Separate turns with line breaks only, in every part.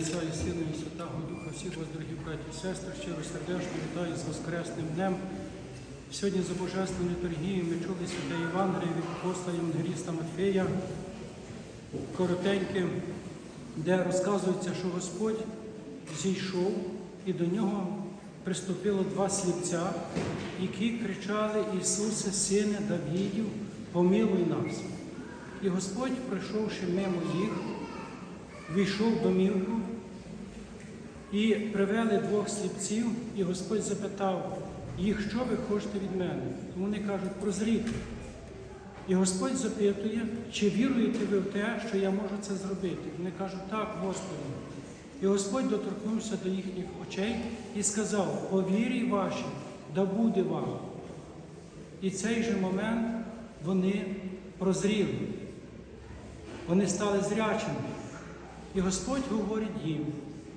Отця і Сина і Святого Духа, всіх вас, дорогі браті і сестри, щиро сердечно вітаю з Воскресним днем. Сьогодні за Божественною літургією ми чули святе Євангеліє від апостола Євангеліста Матфея, коротеньке, де розказується, що Господь зійшов і до нього приступило два сліпця, які кричали Ісусе, Сине Давідів, помилуй нас. І Господь, пройшовши мимо їх, війшов в домівку і привели двох сліпців, і Господь запитав їх, що ви хочете від мене. І вони кажуть, прозріти. І Господь запитує, чи віруєте ви в те, що я можу це зробити. Вони кажуть, так, Господи. І Господь доторкнувся до їхніх очей і сказав, по вірі вашій, да буде вам. І цей же момент вони прозріли. Вони стали зрячими. І Господь говорить їм,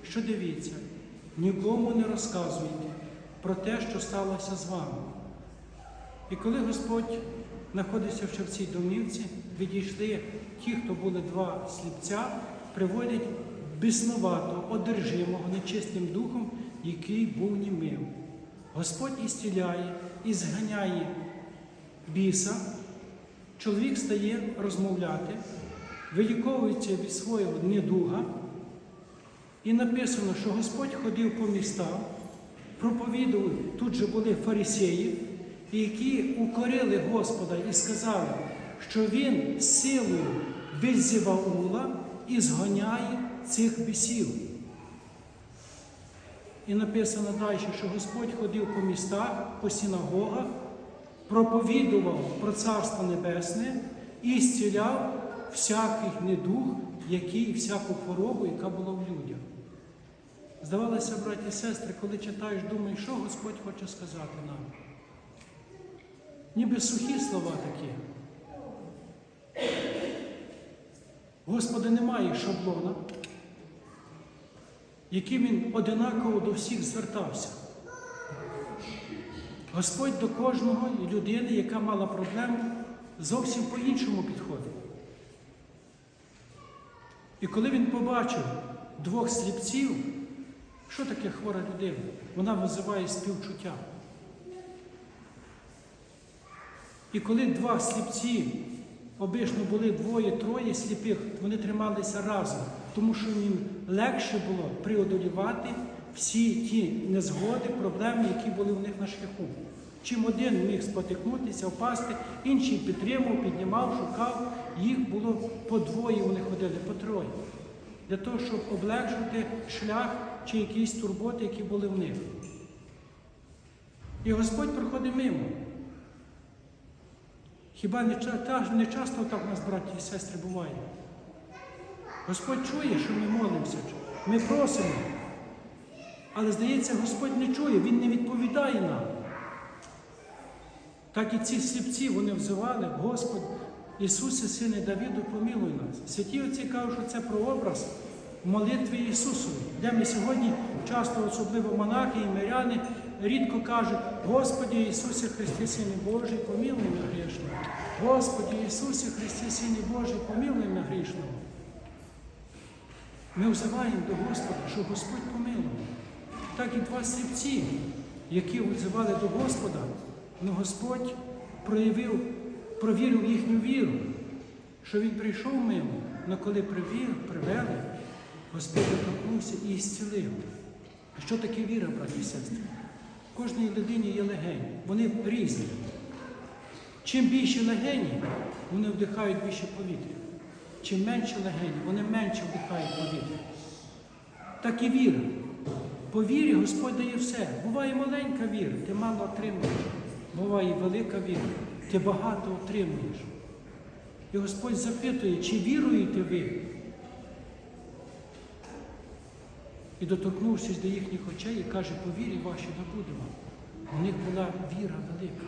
що дивіться, нікому не розказуйте про те, що сталося з вами. І коли Господь знаходився ще в цій домівці, відійшли ті, хто були два сліпця, приводять біснуватого, одержимого нечистим духом, який був німим. Господь ісціляє і зганяє біса, чоловік стає розмовляти, виліковується від свого недуга. І написано, що Господь ходив по містах, проповідував, тут же були фарисеї, які укорили Господа і сказали, що Він силою Вельзіваула і зганяє цих бісів. І написано далі, що Господь ходив по містах, по синагогах, проповідував про Царство Небесне і зціляв всякий недух, який, всяку хворобу, яка була в людях. Здавалося, браті і сестри, коли читаєш, думаєш, що Господь хоче сказати нам. Ніби сухі слова такі. Господа немає шаблона, яким він одинаково до всіх звертався. Господь до кожного людини, яка мала проблему, зовсім по-іншому підходив. І коли він побачив двох сліпців, що таке хвора людина? Вона визиває співчуття. І коли два сліпці, обично були двоє-троє сліпих, вони трималися разом, тому що їм легше було преодолівати всі ті незгоди, проблеми, які були у них на шляху. Чим один міг спотикнутися, впасти, інший підтримував, піднімав, шукав, їх було по двоє, вони ходили, по троє. Для того, щоб облегшити шлях чи якісь турботи, які були в них. І Господь проходить мимо. Хіба не, та- не часто так у нас, браті і сестри, буває? Господь чує, що ми молимося, ми просимо. Але здається, Господь не чує, Він не відповідає нам. Так і ці сліпці вони взивали, Господь, Ісусе, Сине Давіду, помилуй нас. Святі отці кажуть, що це прообраз молитви Ісусові, де ми сьогодні часто, особливо монахи і миряни, рідко кажуть, Господі Ісусе Христі, Сине Божий, помилуй мене грішного. Господі Ісусе Христі, Сине Божий, помилуй мене грішного. Ми взиваємо до Господа, щоб Господь помилував. Так і два сліпці, які взивали до Господа, але Господь проявив, провірив їхню віру, що Він прийшов мимо, але коли привів, привели, Господь доторкнувся і зцілив. Що таке віра, браті і сестри? Кожній людині є легені, вони різні. Чим більше легені, вони вдихають більше повітря. Чим менше легені, вони менше вдихають повітря. Так і віра. По вірі Господь дає все. Буває маленька віра, ти мало отримуєш. Буває велика віра, ти багато отримуєш. І Господь запитує, чи віруєте ви? І доторкнувшись до їхніх очей, і каже, по вірі вашій да буде вам. У них була віра велика.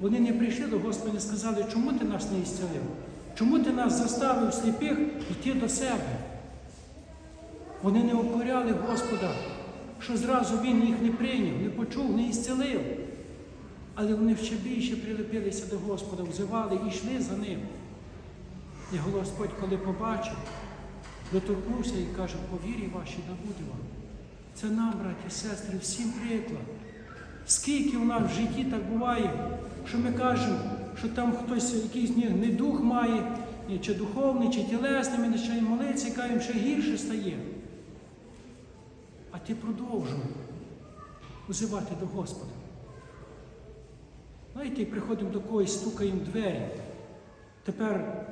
Вони не прийшли до Господа і сказали, чому ти нас не ісцелив? Чому ти нас заставив сліпих йти до себе? Вони не укоряли Господа, що зразу Він їх не прийняв, не почув, не ісцелив. Але вони ще більше прилепилися до Господа, взивали і йшли за ним. І Господь, коли побачив, доторкнувся і каже, по вірі вашій да буде вам. Це нам, браті сестри, всім приклад. Скільки у нас в житті так буває, що ми кажемо, що там хтось якийсь не дух має, чи духовний, чи тілесний, ми починаємо молитися і кажемо, що гірше стає. А ти продовжуй узивати до Господа. Знаєте, приходимо до когось, стукаємо двері. Тепер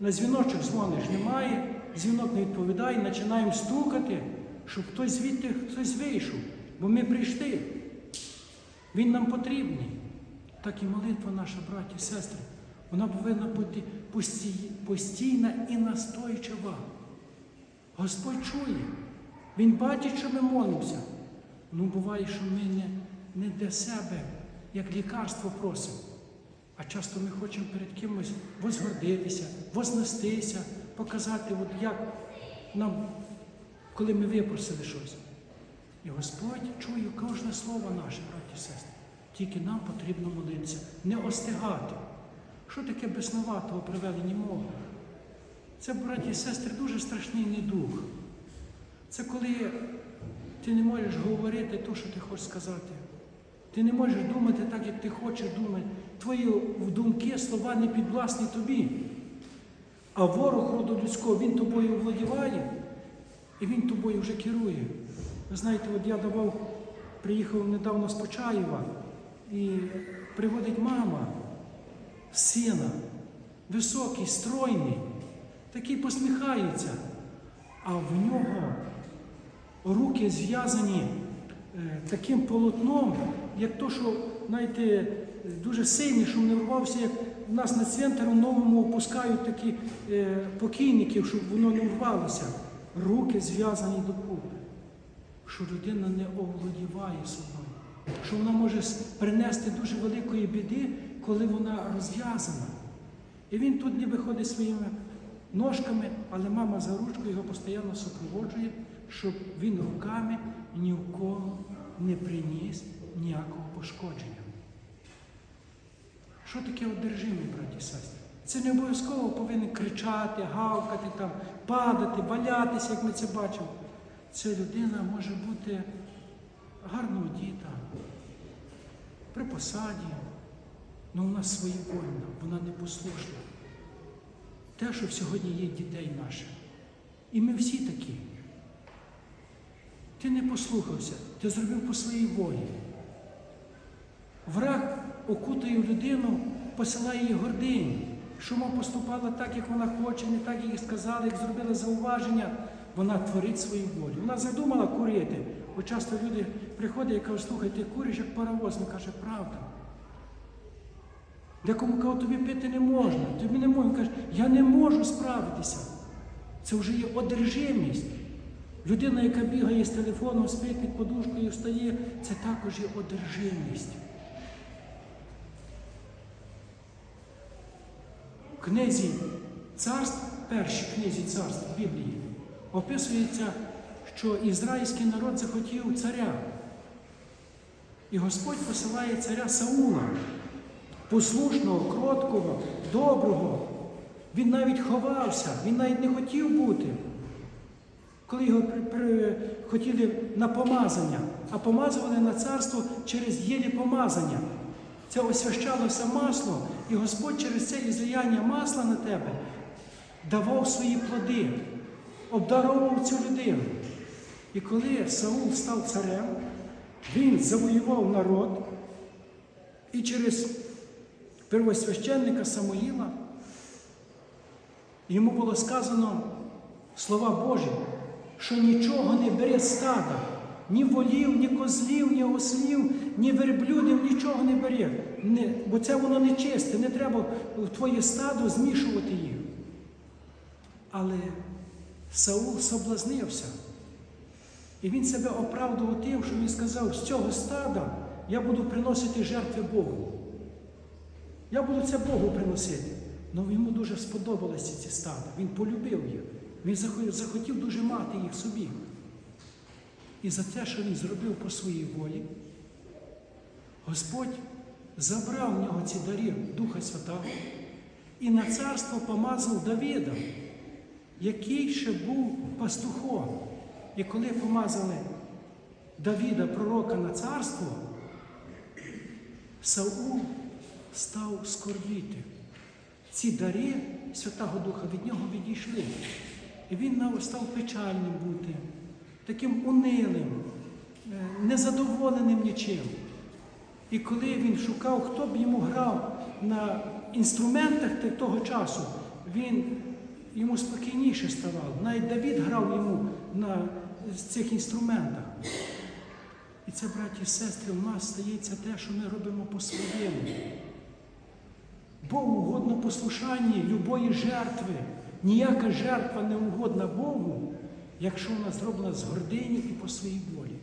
на дзвіночок дзвониш немає, дзвінок не відповідає, починаємо стукати, щоб хтось звідти хтось вийшов, бо ми прийшли. Він нам потрібний. Так і молитва наша, браті сестри, вона повинна бути постійна і настойчива. Господь чує. Він бачить, що ми молимося. Ну, буває, що ми не, не для себе, як лікарство просимо. А часто ми хочемо перед кимось возгордитися, вознестися, показати, от як нам, коли ми випросили щось. І Господь чує кожне слово наше, браті і сестри. Тільки нам потрібно молитися, не остигати. Що таке безноватого привели німого? Це, браті і сестри, дуже страшний недух. Це коли ти не можеш говорити те, що ти хочеш сказати. Ти не можеш думати так, як ти хочеш думати. Твої думки, слова не підвласні тобі. А ворог роду людського, він тобою владіває, і він тобою вже керує. Ви знаєте, от я давав, приїхав недавно з Почаєва, і приводить мама сина, високий, стройний, такий посміхається, а в нього руки зв'язані е, таким полотном, як то, що, знаєте, дуже сильний, що не рвався, як у нас на центру новому опускають такі е, покійників, щоб воно не рвалося. Руки зв'язані докупи. Що людина не оволодіває собою, що вона може принести дуже великої біди, коли вона розв'язана. І він тут ніби ходить своїми ножками, але мама за ручку його постійно супроводжує, щоб він руками ні в кого не приніс ніякого пошкодження. Що таке одержимий, браті і сестри? Це не обов'язково повинен кричати, гавкати, там, падати, валятися, як ми це бачимо. Ця людина може бути гарно одіта, при посаді, але вона своєвольна, вона непослушна. Те, що сьогодні є дітей наших. І ми всі такі. Ти не послухався, ти зробив по своїй волі. Враг окутує людину, посилає її гординю, що вона поступала так, як вона хоче, не так, як їй сказали, як зробила зауваження, вона творить свою волю. Вона задумала курити. Бо часто люди приходять і кажуть, слухай, ти куриш як паровоз, він каже, правда. Декому кажуть, тобі пити не можна, тобі не можна. Він каже, я не можу справитися. Це вже є одержимість. Людина, яка бігає з телефоном, спить під подушкою, встає, це також є одержимість. Книзі царств, першій книзі царств Біблії, описується, що ізраїльський народ захотів царя. І Господь посилає царя Саула, послушного, кроткого, доброго. Він навіть ховався, він навіть не хотів бути. Коли його при, при, хотіли на помазання, а помазували на царство через єлі помазання. Це освящалося масло, і Господь через це ізлияння масла на тебе давав свої плоди, обдаровував цю людину. І коли Саул став царем, він завоював народ і через первосвященника Самуїла йому було сказано слова Божі, що нічого не бере стада, ні волів, ні козлів, ні ослів, ні верблюдів, нічого не бере. Не, бо це воно не чисте, не треба в твоє стадо змішувати їх. Але Саул соблазнився. І він себе оправдував тим, що він сказав, з цього стада я буду приносити жертви Богу. Я буду це Богу приносити. Ну йому дуже сподобалися ці стада. Він полюбив їх. Він захотів дуже мати їх собі. І за те, що він зробив по своїй волі, Господь забрав в нього ці дари Духа Святого і на царство помазав Давіда. який ще був пастухом. І коли помазали Давіда, пророка на царство, Саул став скорбіти. Ці дари Святого Духа від нього відійшли. І він став печальним бути, таким унилим, е, незадоволеним нічим. І коли він шукав, хто б йому грав на інструментах того часу, він йому спокійніше ставав. Навіть Давід грав йому на цих інструментах. І це, браті і сестри, у нас стається те, що ми робимо по-своєму. Богу угодно послушанні любої жертви. Ніяка жертва не угодна Богу, якщо вона зроблена з гордині і по своїй волі.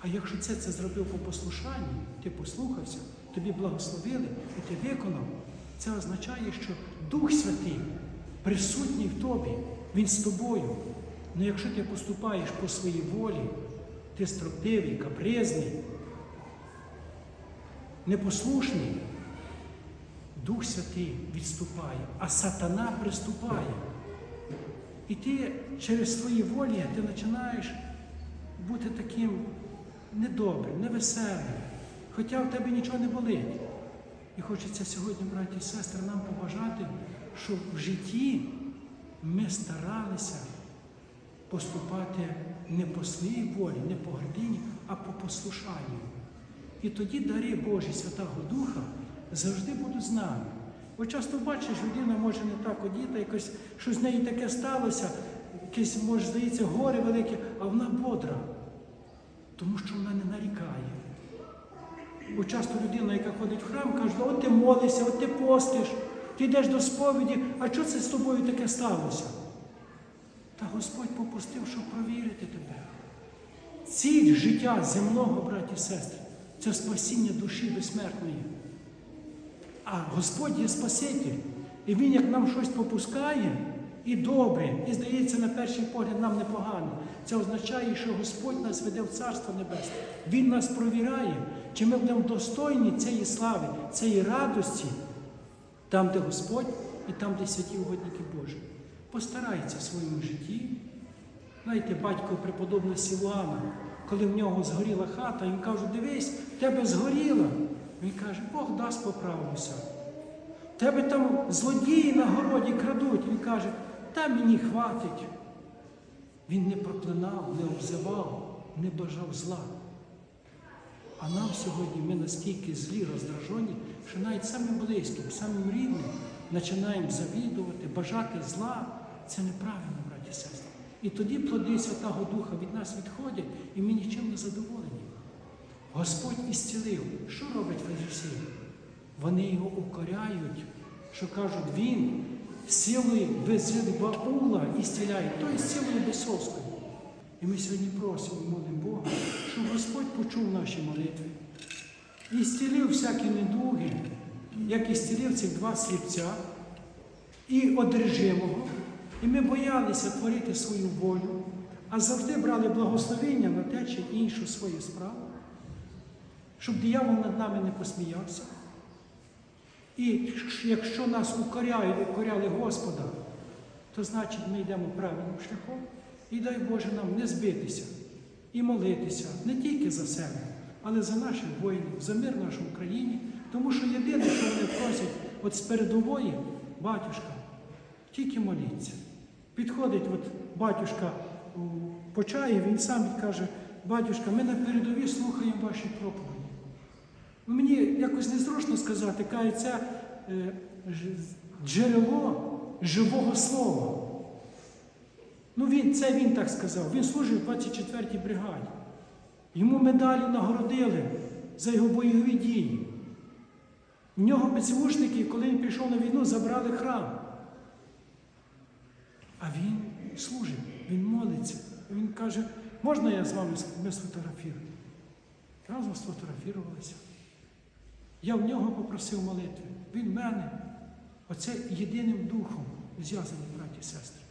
А якщо це, це зробив по послушанні, ти послухався, тобі благословили і ти виконав, це означає, що Дух Святий присутній в тобі, Він з тобою. Але якщо ти поступаєш по своїй волі, ти строптивий, капризний, непослушний, Дух Святий відступає, а сатана приступає. І ти через свої волі ти починаєш бути таким недобрим, невеселим, хоча в тебе нічого не болить. І хочеться сьогодні, браті і сестри, нам побажати, щоб в житті ми старалися поступати не по своїй волі, не по гордині, а по послушанню. І тоді дари Божі Святого Духа завжди будуть з нами. Бо часто бачиш, людина може не так одіта, якось щось з неї таке сталося, якесь, може, здається, горе велике, а вона бодра, тому що вона не нарікає. Бо часто людина, яка ходить в храм, каже, от ти молишся, от ти постиш, ти йдеш до сповіді, а що це з тобою таке сталося? Та Господь попустив, щоб провірити тебе. Ціль життя земного, браті і сестри, це спасіння душі безсмертної. А Господь є Спаситель. І Він, як нам щось попускає, і добре, і здається, на перший погляд нам непогано. Це означає, що Господь нас веде в Царство Небесне. Він нас провіряє, чи ми будемо достойні цієї слави, цієї радості, там, де Господь, і там, де святі угодники Божі. Постарайся в своєму житті. Знаєте, батько преподобного Сілуана, коли в нього згоріла хата, він каже, дивись, в тебе згоріла. Він каже, Бог дасть поправлюся. Тебе там злодії на городі крадуть. Він каже, та мені хватить. Він не проклинав, не обзивав, не бажав зла. А нам сьогодні ми настільки злі, роздражені, що навіть самим близьким, самим рідним починаємо завідувати, бажати зла. Це неправильно, браті сестри. І тоді плоди Святого Духа від нас відходять, і ми нічим не задоволені. Господь ісцілив. Що робить фарисеї? Вони його укоряють, що кажуть, він силою Везибаула ісціляє, то і силою Бесовською. І ми сьогодні просимо, молимо Бога, щоб Господь почув наші молитви. І зцілив всякі недуги, як і зцілив цих два сліпця і одержимого. І ми боялися творити свою волю, а завжди брали благословення на те чи іншу свою справу, щоб диявол над нами не посміявся. І якщо нас укоряють, укоряли Господа, то значить ми йдемо правильним шляхом. І дай Боже нам не збитися і молитися не тільки за себе, але за наших воїнів, за мир в нашій Україні. Тому що єдине, що вони просять от з передової, батюшка, тільки моліться. Підходить от батюшка у Почаєв, він сам каже, батюшка, ми на передовій слухаємо ваші проповіді. Ну, Мені якось незручно сказати, каже, це джерело живого слова. Ну, він, це він так сказав. Він служив в 24-й бригаді. Йому медалі нагородили за його бойові дії. В нього ПЦУшники, коли він пішов на війну, забрали храм. А він служить, він молиться. Він каже, можна я з вами ми сфотографірую? Разом сфотографірувалися. Я в нього попросив молитви. Він мене. Оце єдиним духом зв'язані, браті і сестри.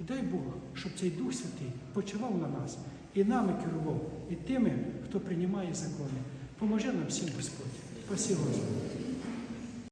І дай Бог, щоб цей Дух Святий почивав на нас і нами керував, і тими, хто приймає закони. Поможи нам всім Господь. Спасибо. Господи.